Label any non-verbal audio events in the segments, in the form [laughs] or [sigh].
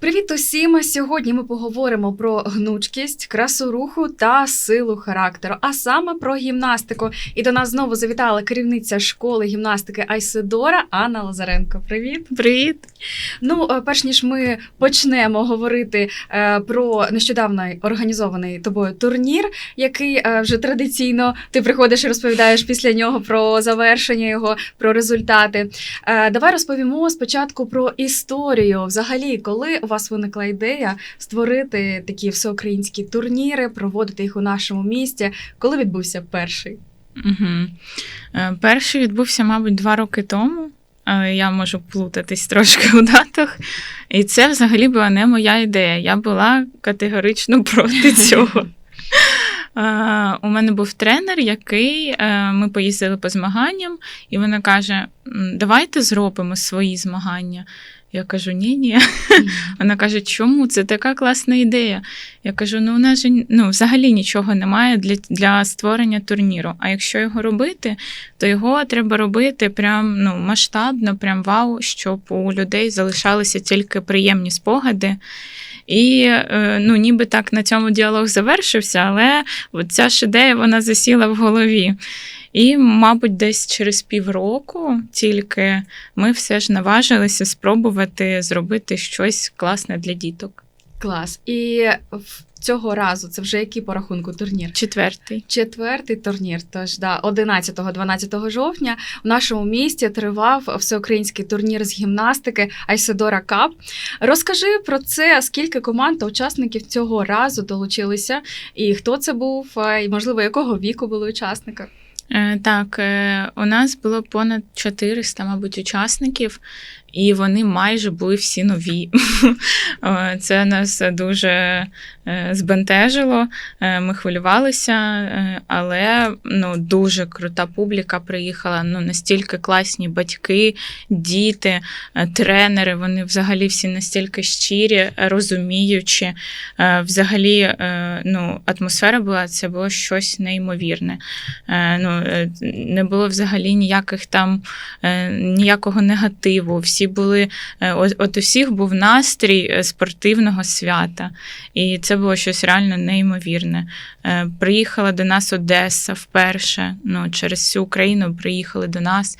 Привіт усім! Сьогодні ми поговоримо про гнучкість, красу руху та силу характеру, а саме про гімнастику. І до нас знову завітала керівниця школи гімнастики Айседора Анна Лазаренко. Привіт! Привіт! Ну, е, перш ніж ми почнемо говорити е, про нещодавно організований тобою турнір, який е, вже традиційно ти приходиш і розповідаєш після нього про завершення його, про результати. Давай розповімо спочатку про історію. Взагалі, коли вас виникла ідея створити такі всеукраїнські турніри, проводити їх у нашому місті, коли відбувся перший? Угу. Перший відбувся, мабуть, два роки тому. Е, Я можу плутатись трошки у датах. І це взагалі була не моя ідея. Я була категорично [laughs] проти цього. Е, У мене був тренер, який ми поїздили по змаганням, і вона каже: давайте зробимо свої змагання. Я кажу, ні, ні. [laughs] Вона каже, чому це така класна ідея? Я кажу: ну у нас же ну, взагалі нічого немає для, для створення турніру. А якщо його робити, то його треба робити прям ну, масштабно, прям вау, щоб у людей залишалися тільки приємні спогади. І е, ну, ніби так на цьому діалог завершився, але от ця ж ідея вона засіла в голові. І, мабуть, десь через півроку тільки ми все ж наважилися спробувати зробити щось класне для діток. Клас. І цього разу це вже який по рахунку турнір? Четвертий. Четвертий турнір. Тож да, 11-12 жовтня в нашому місті тривав всеукраїнський турнір з гімнастики Айседора Кап. Розкажи про це, скільки команд та учасників цього разу долучилися, і хто це був, і можливо якого віку були учасники. Е, Так, е, у нас було понад 400, мабуть, учасників, і вони майже були всі нові. [laughs] Е, Це нас дуже е, збентежило. Е, Ми хвилювалися, але ну, дуже крута публіка приїхала. Ну, настільки класні батьки, діти, тренери. Вони взагалі всі настільки щирі, розуміючі. Взагалі, ну, атмосфера була це було щось неймовірне. Ну, не було взагалі ніяких там ніякого негативу. Всі були, е, от, от у всіх був настрій е, спортивного свята. І це було щось реально неймовірне. Е, Приїхала до нас Одеса вперше. Ну, через всю Україну приїхали до нас.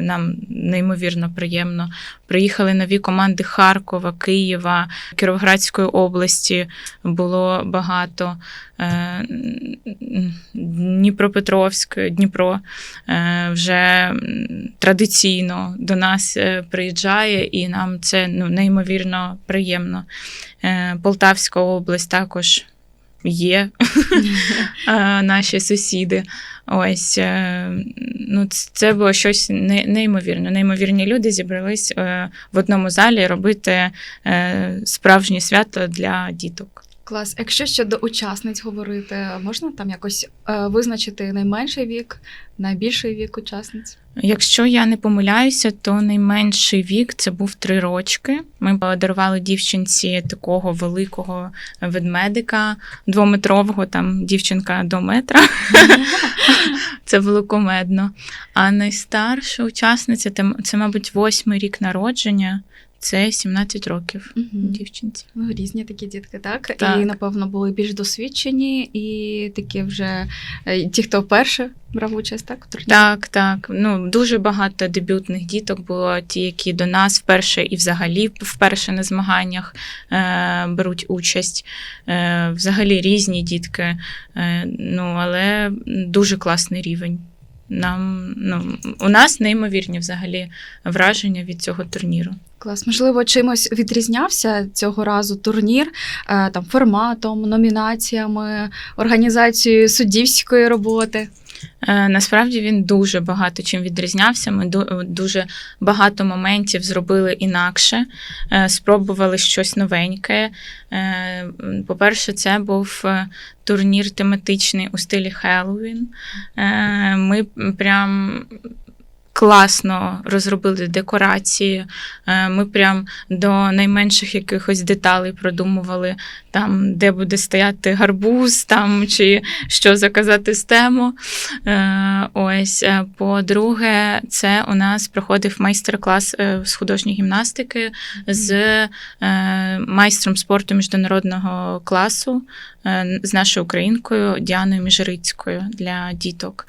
Нам неймовірно приємно. Приїхали нові команди Харкова, Києва, Кіровоградської області було багато. Дніпропетровськ, Дніпро вже традиційно до нас е, приїжджає, і нам це ну, неймовірно приємно. Е, Полтавська область також є [laughs] е, наші сусіди. Ось е, ну, це було щось не- неймовірне. Неймовірні люди зібрались в одному залі робити справжнє свято для діток. Клас. Якщо щодо учасниць говорити, можна там якось е, визначити найменший вік, найбільший вік учасниць? Якщо я не помиляюся, то найменший вік це був три рочки. Ми подарували дівчинці такого великого ведмедика двометрового, там дівчинка до метра. [laughs] Це було комедно. А найстарша учасниця це, мабуть, восьмий рік народження. Це 17 років Мгм. дівчинці. Ну, різні такі дітки, так? Так. І, напевно, були більш досвідчені, і такі вже е, ті, хто вперше брав участь, так? Так, так. Ну дуже багато дебютних діток було ті, які до нас вперше і взагалі вперше на змаганнях е, беруть участь. Е, взагалі різні дітки. Е, ну, але дуже класний рівень. Нам ну, у нас неймовірні взагалі враження від цього турніру. Клас. Можливо, чимось відрізнявся цього разу турнір е, там форматом, номінаціями, організацією суддівської роботи. Е, Насправді він дуже багато чим відрізнявся. Ми дуже багато моментів зробили інакше, е, спробували щось новеньке. Е, По-перше, це був турнір тематичний у стилі Хеллоуін. Ми прям. Класно розробили декорації. Е, Ми прям до найменших якихось деталей продумували, там, де буде стояти гарбуз, там чи що заказати з тему. Е, Ось, е, по-друге, це у нас проходив майстер-клас з художньої гімнастики з майстром спорту міжнародного класу з нашою українкою Діаною Міжрицькою для діток.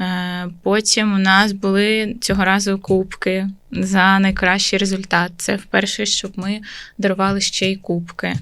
Е, Потім у нас були цього разу кубки за найкращий результат. Це вперше, щоб ми дарували ще й кубки.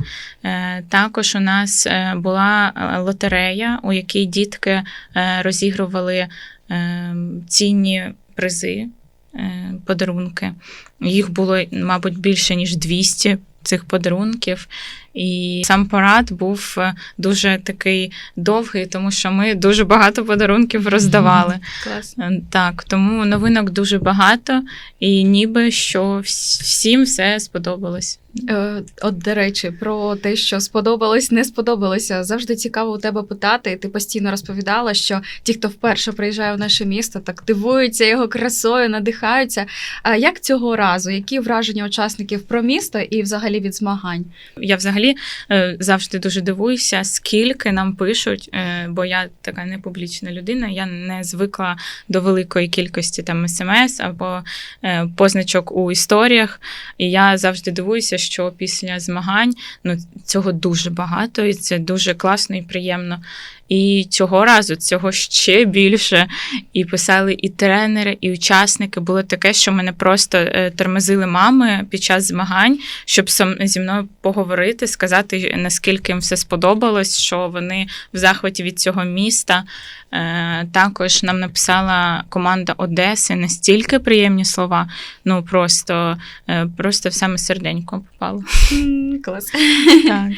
Е, Також у нас е, була е, лотерея, у якій дітки е, розігрували е, цінні призи, е, подарунки. Їх було, мабуть, більше ніж 200 цих подарунків. І сам парад був е, дуже такий довгий, тому що ми дуже багато подарунків роздавали. Клас. Е, Так, тому новинок дуже багато, і ніби що всім все сподобалось. Е, От, до речі, про те, що сподобалось, не сподобалося. Завжди цікаво у тебе питати. Ти постійно розповідала, що ті, хто вперше приїжджає в наше місто, так дивуються його красою, надихаються. А як цього разу? Які враження учасників про місто і взагалі від змагань? Я взагалі е, завжди дуже дивуюся, скільки нам пишуть, е, бо я така не публічна людина, я не звикла до великої кількості там смс або е, позначок у історіях. І я завжди дивуюся, що після змагань ну, цього дуже багато, і це дуже класно і приємно. І цього разу цього ще більше. І писали і тренери, і учасники. Було таке, що мене просто е, тормозили мами під час змагань, щоб сам зі мною поговорити, сказати, наскільки їм все сподобалось, що вони в захваті від цього міста. Е, Також нам написала команда Одеси настільки приємні слова. Ну просто, е, просто в саме серденько попало. Клас. Так.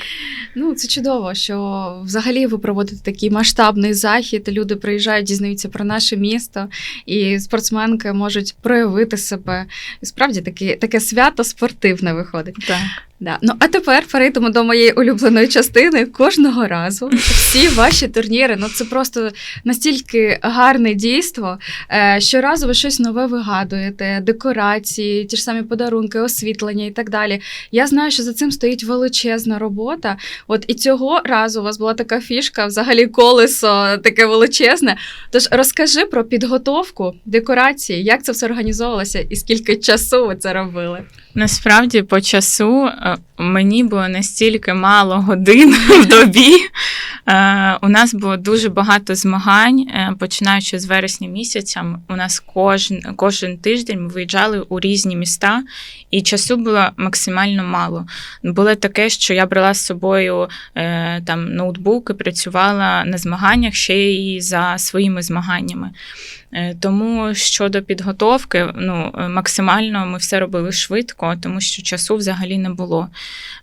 Ну, це чудово, що взагалі ви проводите такий масштабний захід. Люди приїжджають, дізнаються про наше місто, і спортсменки можуть проявити себе. І справді таке, таке свято спортивне виходить. так. Да. Ну а тепер перейдемо до моєї улюбленої частини. Кожного разу всі ваші турніри. Ну це просто настільки гарне дійство. Е, щоразу ви щось нове вигадуєте, декорації, ті ж самі подарунки, освітлення і так далі. Я знаю, що за цим стоїть величезна робота. От і цього разу у вас була така фішка, взагалі колесо таке величезне. Тож розкажи про підготовку декорації, як це все організовувалося і скільки часу ви це робили. Насправді, по часу е, мені було настільки мало годин [laughs] в добі. Е, У нас було дуже багато змагань, е, починаючи з вересня місяця. У нас кожен, кожен тиждень ми виїжджали у різні міста, і часу було максимально мало. Було таке, що я брала з собою там ноутбук і працювала на змаганнях ще й за своїми змаганнями. Е, Тому щодо підготовки, ну е, максимально ми все робили швидко, тому що часу взагалі не було.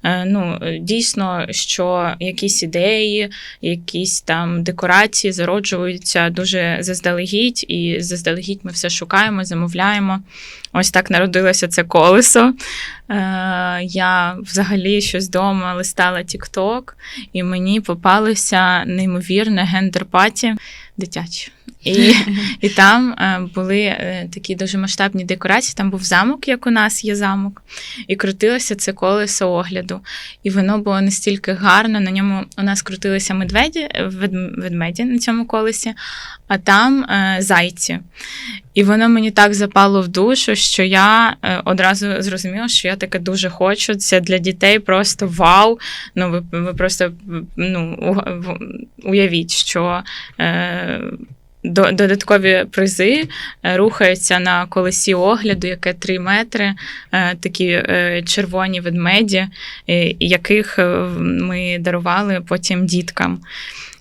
Е, Ну дійсно, що якісь ідеї, якісь там декорації зароджуються дуже заздалегідь, і заздалегідь ми все шукаємо, замовляємо. Ось так народилося це колесо. Е, Я взагалі щось вдома листала TikTok, і мені попалося неймовірне гендер-паті дитяче. І, [laughs] і там е, були е, такі дуже масштабні декорації. Там був замок, як у нас є замок, і крутилося це колесо огляду. І воно було настільки гарно. На ньому у нас крутилися медведі, ведмеді на цьому колесі, а там е, зайці. І воно мені так запало в душу, що я е, одразу зрозуміла, що я таке дуже хочу. Це для дітей просто вау. Ну, ви, ви просто ну, уявіть, що. Е, Додаткові призи е, рухаються на колесі огляду, яке 3 метри, е, такі червоні ведмеді, яких ми дарували потім діткам.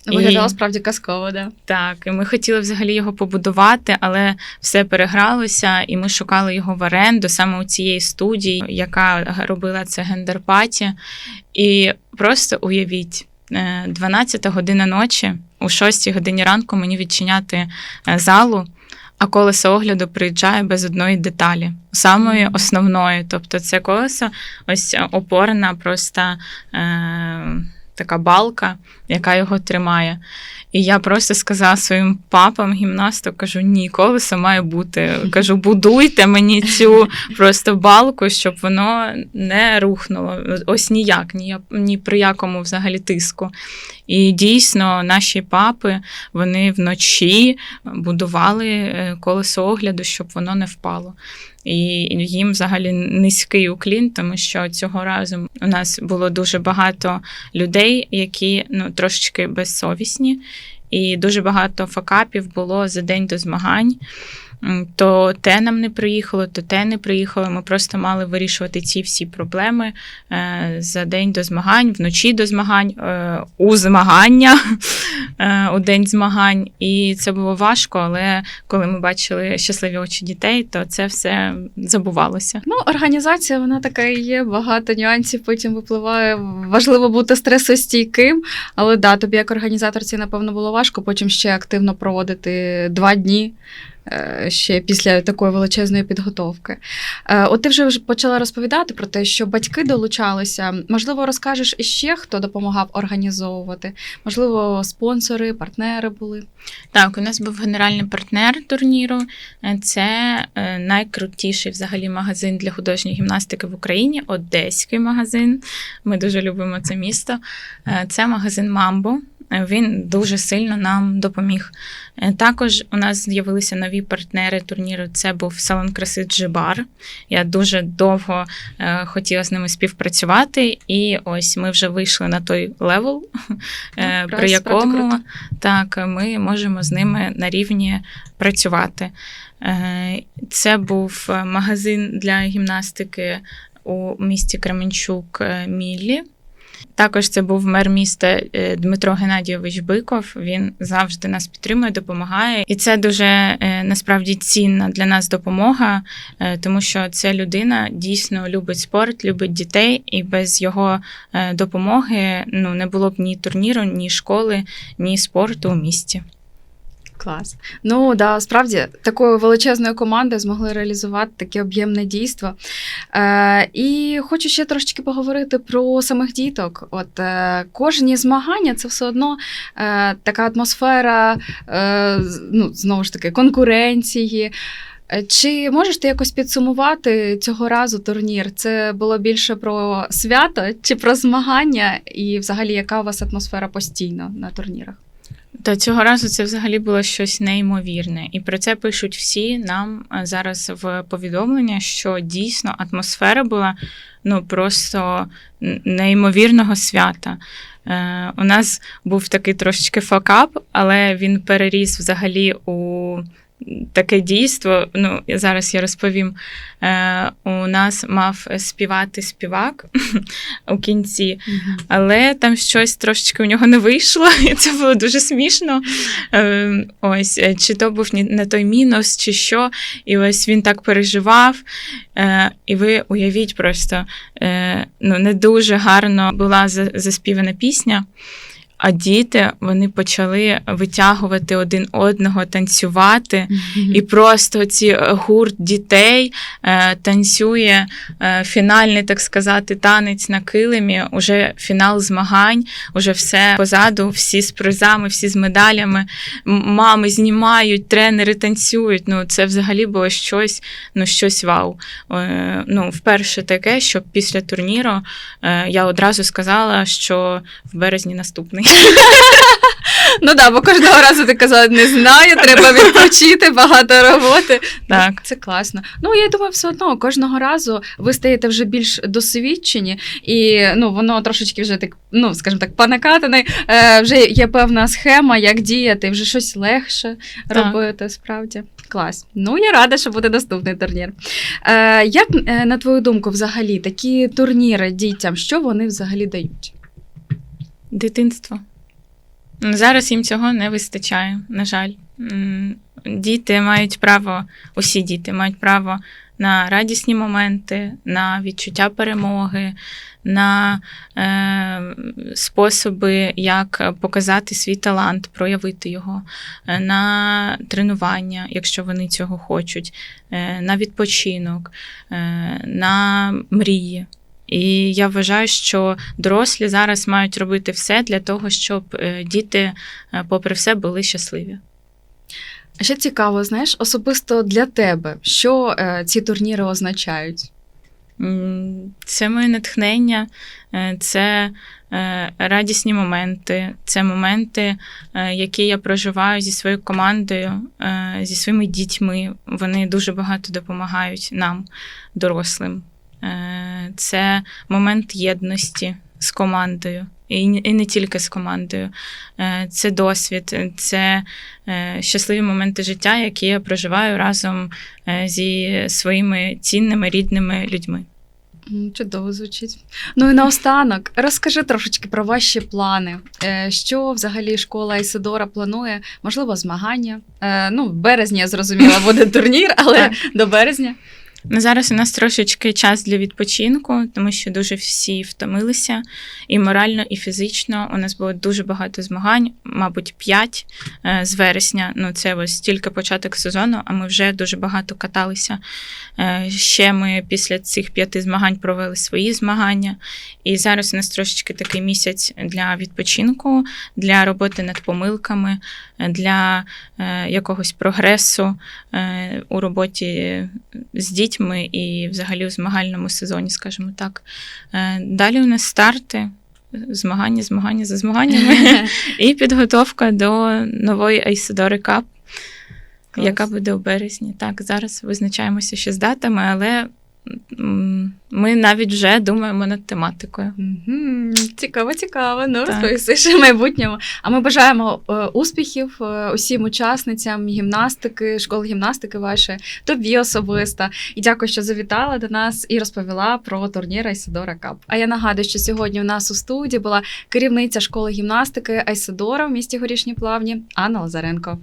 Виглядало І- справді казково, да. так, і ми хотіли взагалі його побудувати, але все перегралося, і ми шукали його в оренду саме у цієї студії, яка робила це гендерпаті. І просто уявіть, е, 12 година ночі, у 6 годині ранку мені відчиняти е, залу. А колесо огляду приїжджає без одної деталі, самої основної. Тобто, це колесо ось опорна, просто е, така балка, яка його тримає. І я просто сказала своїм папам, гімнастам, кажу, ні, колесо має бути. Кажу, будуйте мені цю просто балку, щоб воно не рухнуло. Ось ніяк, ні, ні при якому взагалі тиску. І дійсно, наші папи вони вночі будували е, колесо огляду, щоб воно не впало. І їм взагалі низький уклін, тому що цього разу у нас було дуже багато людей, які ну трошечки безсовісні, і дуже багато факапів було за день до змагань. То те нам не приїхало, то те не приїхало. Ми просто мали вирішувати ці всі проблеми е, за день до змагань, вночі до змагань, е, у змагання, [laughs] е, у день змагань. І це було важко, але коли ми бачили щасливі очі дітей, то це все забувалося. Ну, організація, вона така і є, багато нюансів потім випливає. Важливо бути стресостійким, але да, тобі як організаторці, напевно, було важко потім ще активно проводити два дні. Е, Ще після такої величезної підготовки. Е, От ти вже почала розповідати про те, що батьки долучалися. Можливо, розкажеш іще, хто допомагав організовувати? Можливо, спонсори, партнери були. Так, у нас був генеральний партнер турніру. Е, Це найкрутіший взагалі магазин для художньої гімнастики в Україні, одеський магазин. Ми дуже любимо це місто. Це магазин Мамбо. Він дуже сильно нам допоміг. Е, Також у нас з'явилися нові партнери турніру. Це був салон краси Джибар. Я дуже довго е, хотіла з ними співпрацювати, і ось ми вже вийшли на той левел, [laughs] е, Ну, при якому так, ми можемо з ними на рівні працювати. Е, Це був магазин для гімнастики у місті Кременчук Міллі. Також це був мер міста е, Дмитро Геннадійович Биков. Він завжди нас підтримує, допомагає. І це дуже е, насправді цінна для нас допомога, е, тому що ця людина дійсно любить спорт, любить дітей, і без його допомоги ну, не було б ні турніру, ні школи, ні спорту у місті. Клас. Ну да, справді такою величезною командою змогли реалізувати таке об'ємне дійство. Е, і хочу ще трошечки поговорити про самих діток. От е, кожні змагання це все одно е, така атмосфера, е, ну, знову ж таки, конкуренції. Е, Чи можеш ти якось підсумувати цього разу турнір? Це було більше про свято чи про змагання? І взагалі, яка у вас атмосфера постійно на турнірах? Та цього разу це взагалі було щось неймовірне. І про це пишуть всі нам е, зараз в повідомлення, що дійсно атмосфера була ну просто неймовірного свята. Е, у нас був такий трошечки факап, але він переріс взагалі у таке дійство. Ну, зараз я розповім. Е, у нас мав співати співак [laughs] у кінці. Але там щось трошечки у нього не вийшло, [laughs] і це було дуже смішно. Е, Ось, е, чи то був не той мінус, чи що. І ось він так переживав. Е, І ви уявіть просто, е, ну, не дуже гарно була за- заспівана пісня. А діти вони почали витягувати один одного, танцювати. І просто ці е, гурт дітей е, танцює е, фінальний, так сказати, танець на килимі. Уже фінал змагань, уже все позаду, всі з призами, всі з медалями. Мами знімають, тренери танцюють. Ну, це взагалі було щось, ну, щось вау. Е, ну, вперше таке, що після турніру е, я одразу сказала, що в березні наступний. [laughs] Ну да, бо кожного разу ти казала, не знаю, треба відпочити, багато роботи. Так. Це класно. Ну я думаю, все одно кожного разу ви стаєте вже більш досвідчені, і ну воно трошечки вже так, ну скажімо так, понакатане. Е, вже є певна схема, як діяти, вже щось легше Так. робити. Справді. Клас. Ну, я рада, що буде наступний турнір. Е, як, е, на твою думку, взагалі, такі турніри дітям, що вони взагалі дають? Дитинство. Зараз їм цього не вистачає, на жаль. Діти мають право, усі діти мають право на радісні моменти, на відчуття перемоги, на е, способи, як показати свій талант, проявити його, е, на тренування, якщо вони цього хочуть, е, на відпочинок, е, на мрії. І я вважаю, що дорослі зараз мають робити все для того, щоб е, діти, е, попри все, були щасливі. А ще цікаво, знаєш, особисто для тебе, що е, ці турніри означають? Це моє натхнення, це радісні моменти, це моменти, які я проживаю зі своєю командою, зі своїми дітьми. Вони дуже багато допомагають нам, дорослим. Е, Це момент єдності з командою. І не тільки з командою. Е, Це досвід, це е, щасливі моменти життя, які я проживаю разом зі своїми цінними рідними людьми. Чудово звучить. Ну і наостанок, розкажи трошечки про ваші плани. Що взагалі школа Ісидора планує? Можливо, змагання? Ну, в березні, я зрозуміла, буде турнір, але до березня. Ну, зараз у нас трошечки час для відпочинку, тому що дуже всі втомилися і морально, і фізично. У нас було дуже багато змагань, мабуть, п'ять е, з вересня. Ну, це ось тільки початок сезону, а ми вже дуже багато каталися. Е, Ще ми після цих п'яти змагань провели свої змагання. І зараз у нас трошечки такий місяць для відпочинку, для роботи над помилками, для е, якогось прогресу у роботі з дітьми і взагалі в змагальному сезоні, скажімо так. Е, Далі у нас старти. Змагання, змагання за змаганнями [laughs] і підготовка до нової Айсидори Кап, яка буде у березні. Так, зараз визначаємося ще з датами, але ми навіть вже думаємо над тематикою. Цікаво, цікаво. Ну, розповісиш в майбутньому. А ми бажаємо е, успіхів е, усім учасницям гімнастики, школи гімнастики вашої, тобі особисто. І дякую, що завітала до нас і розповіла про турнір Айсидора Кап. А я нагадую, що сьогодні у нас у студії була керівниця школи гімнастики Айсидора в місті Горішні Плавні Анна Лазаренко.